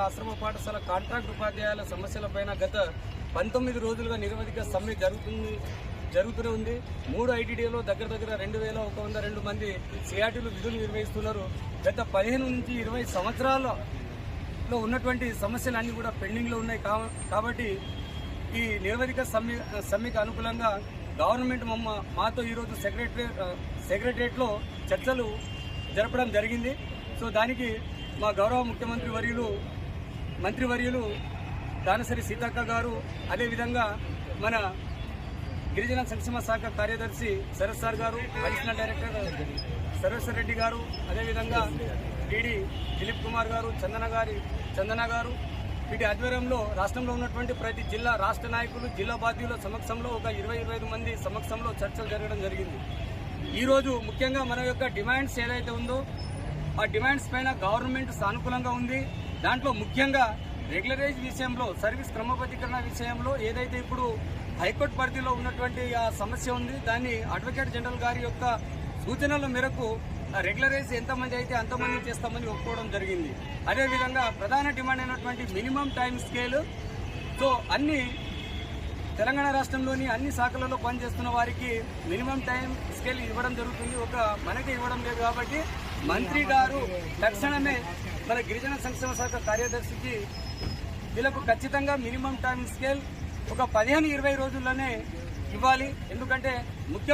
ఆశ్రమ పాఠశాల కాంట్రాక్ట్ ఉపాధ్యాయుల సమస్యలపైన గత పంతొమ్మిది రోజులుగా నిరవధిక సమ్మె జరుగుతుంది జరుగుతూనే ఉంది. మూడు ఐటీడీలో దగ్గర దగ్గర రెండు వేల ఒక వంద రెండు మంది సిఆర్టీలు విధులు నిర్వహిస్తున్నారు. గత పదిహేను నుంచి ఇరవై సంవత్సరాలలో ఉన్నటువంటి సమస్యలన్నీ కూడా పెండింగ్లో ఉన్నాయి కా- కాబట్టి ఈ నిరవధిక సమ్మె సమ్మెకు అనుకూలంగా గవర్నమెంట్ మమ్మ మాతో ఈరోజు సెక్రటరేట్ సెక్రటరేట్లో చర్చలు జరపడం జరిగింది. సో దానికి మా గౌరవ ముఖ్యమంత్రి వర్యులు మంత్రివర్యులు దానసరి సీతక్క గారు అదేవిధంగా మన గిరిజన సంక్షేమ శాఖ కార్యదర్శి శరత్ సార్ గారు అడిషనల్ డైరెక్టర్ సరస్వర్ రెడ్డి గారు అదేవిధంగా డిడి దిలీప్ కుమార్ గారు చందన గారి చందన గారు. వీటి ఆధ్వర్యంలో రాష్ట్రంలో ఉన్నటువంటి ప్రతి జిల్లా రాష్ట్ర నాయకులు జిల్లా బాధ్యుల సమక్షంలో ఒక ఇరవై ఇరవై మంది సమక్షంలో చర్చలు జరగడం జరిగింది. ఈరోజు ముఖ్యంగా మన యొక్క డిమాండ్స్ ఏదైతే ఉందో ఆ డిమాండ్స్ పైన గవర్నమెంట్ సానుకూలంగా ఉంది. దాంట్లో ముఖ్యంగా రెగ్యులరైజ్ విషయంలో సర్వీస్ క్రమబద్ధీకరణ విషయంలో ఏదైతే ఇప్పుడు హైకోర్టు పరిధిలో ఉన్నటువంటి ఆ సమస్య ఉంది దాన్ని అడ్వకేట్ జనరల్ గారి యొక్క సూచనల మేరకు రెగ్యులరైజ్ ఎంతమంది అయితే అంతమంది చేస్తామని ఒప్పుకోవడం జరిగింది. అదేవిధంగా ప్రధాన డిమాండ్ అయినటువంటి మినిమం టైం స్కేల్. సో అన్ని తెలంగాణ రాష్ట్రంలోని అన్ని శాఖలలో పనిచేస్తున్న వారికి మినిమం టైం స్కేల్ ఇవ్వడం జరుగుతుంది. ఒక మనకి ఇవ్వడం లేదు కాబట్టి మంత్రి గారు తక్షణమే మన గిరిజన సంక్షేమ శాఖ కార్యదర్శికి వీళ్ళకు ఖచ్చితంగా మినిమం టైం స్కేల్ ఒక పదిహేను ఇరవై రోజుల్లోనే ఇవ్వాలి. ఎందుకంటే ముఖ్యం